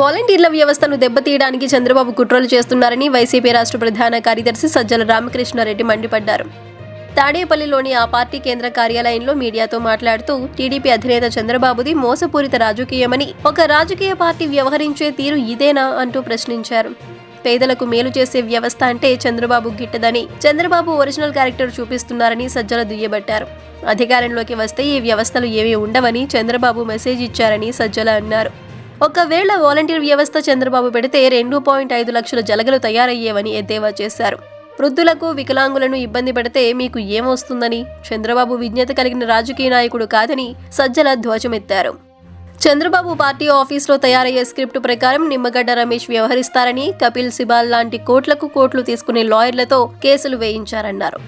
వాలంటీర్ల వ్యవస్థను దెబ్బతీయడానికి చంద్రబాబు కుట్రలు చేస్తున్నారని వైసీపీ రాష్ట్ర ప్రధాన కార్యదర్శి సజ్జల రామకృష్ణారెడ్డి మండిపడ్డారు. తాడేపల్లిలోని ఆ పార్టీ కేంద్ర కార్యాలయంలో మీడియాతో మాట్లాడుతూ టీడీపీ అధినేత చంద్రబాబుది మోసపూరిత రాజకీయమని ఒక రాజకీయ పార్టీ వ్యవహరించే తీరు ఇదేనా అంటూ ప్రశ్నించారు. పేదలకు మేలు చేసే వ్యవస్థ అంటే చంద్రబాబు గిట్టదని చంద్రబాబు ఒరిజినల్ క్యారెక్టర్ చూపిస్తున్నారని సజ్జల దుయ్యబట్టారు. అధికారంలోకి వస్తే ఈ వ్యవస్థలు ఏమీ ఉండవని చంద్రబాబు మెసేజ్ ఇచ్చారని సజ్జల అన్నారు. ఒకవేళ వాలంటీర్ వ్యవస్థ చంద్రబాబు పెడితే రెండు పాయింట్ ఐదు లక్షల జలగలు తయారయ్యేవని ఎద్దేవా చేశారు. వృద్ధులకు వికలాంగులను ఇబ్బంది పెడితే మీకు ఏమొస్తుందని? చంద్రబాబు విజ్ఞత కలిగిన రాజకీయ నాయకుడు కాదని సజ్జల ధ్వజమెత్తారు. చంద్రబాబు పార్టీ ఆఫీస్లో తయారయ్యే స్క్రిప్ట్ ప్రకారం నిమ్మగడ్డ రమేష్ వ్యవహరిస్తారని కపిల్ సిబాల్ లాంటి కోట్లకు కోట్లు తీసుకునే లాయర్లతో కేసులు వేయించారన్నారు.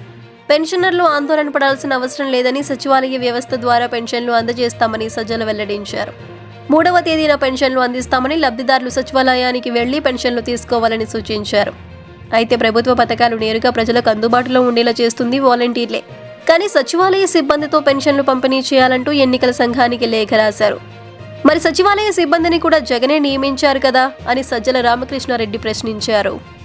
పెన్షనర్లు ఆందోళన పడాల్సిన అవసరం లేదని సచివాలయ వ్యవస్థ ద్వారా పెన్షన్లు అందజేస్తామని సజ్జల వెల్లడించారు. మూడవ తేదీన పెన్షన్లు అందిస్తామని లబ్ధిదారులు సచివాలయానికి వెళ్ళి పెన్షన్లు తీసుకోవాలని సూచించారు. అయితే ప్రభుత్వ పథకాలు నేరుగా ప్రజలకు అందుబాటులో ఉండేలా చేస్తుంది వాలంటీర్లే. కానీ సచివాలయ సిబ్బందితో పెన్షన్లు పంపిణీ చేయాలంటూ ఎన్నికల సంఘానికి లేఖ రాశారు. మరి సచివాలయ సిబ్బందిని కూడా జగనే నియమించారు కదా అని సజ్జల రామకృష్ణారెడ్డి ప్రశ్నించారు.